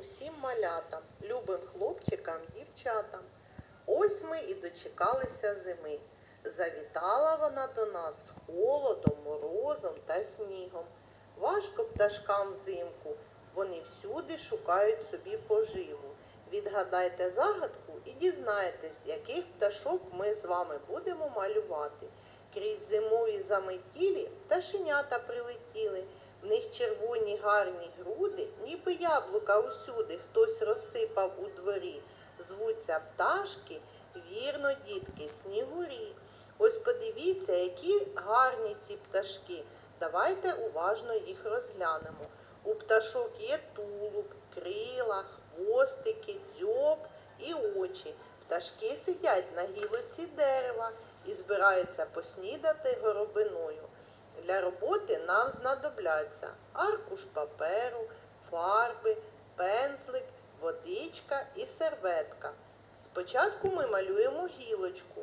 усім малятам, любим хлопчикам, дівчатам. Ось ми і дочекалися зими. Завітала вона до нас холодом, морозом та снігом. Важко пташкам взимку, вони всюди шукають собі поживу. Відгадайте загадку і дізнаєтесь, яких пташок ми з вами будемо малювати. Крізь зимові заметілі пташенята прилетіли. В них червоні гарні груди, ніби яблука усюди хтось розсипав у дворі. Звуться пташки, вірно, дітки, снігурі. Ось подивіться, які гарні ці пташки. Давайте уважно їх розглянемо. У пташок є тулуб, крила, хвостики, дзьоб і очі. Пташки сидять на гілоці дерева і збираються поснідати горобиною. Для роботи нам знадобляться аркуш паперу, фарби, пензлик, водичка і серветка. Спочатку ми малюємо гілочку.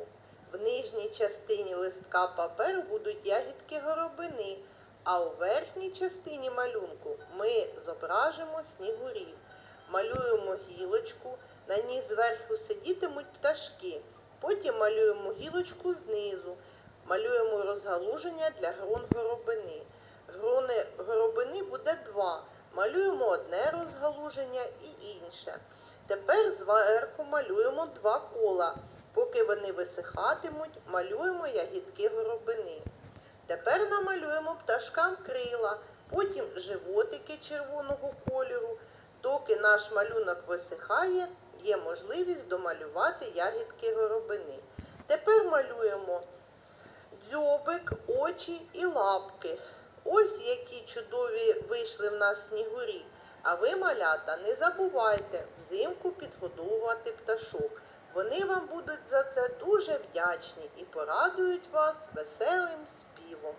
В нижній частині листка паперу будуть ягідки горобини, а у верхній частині малюнку ми зображимо снігурів. Малюємо гілочку, на ній зверху сидітимуть пташки. Потім малюємо гілочку знизу. Малюємо розгалуження для грон горобини. Грони горобини буде два. Малюємо одне розгалуження і інше. Тепер зверху малюємо два кола. Поки вони висихатимуть, малюємо ягідки горобини. Тепер намалюємо пташкам крила, потім животики червоного кольору. Доки наш малюнок висихає, є можливість домалювати ягідки горобини. Тепер малюємо дзьобик, очі і лапки. Ось які чудові вийшли в нас снігурі. А ви, малята, не забувайте взимку підгодовувати пташок. Вони вам будуть за це дуже вдячні і порадують вас веселим співом.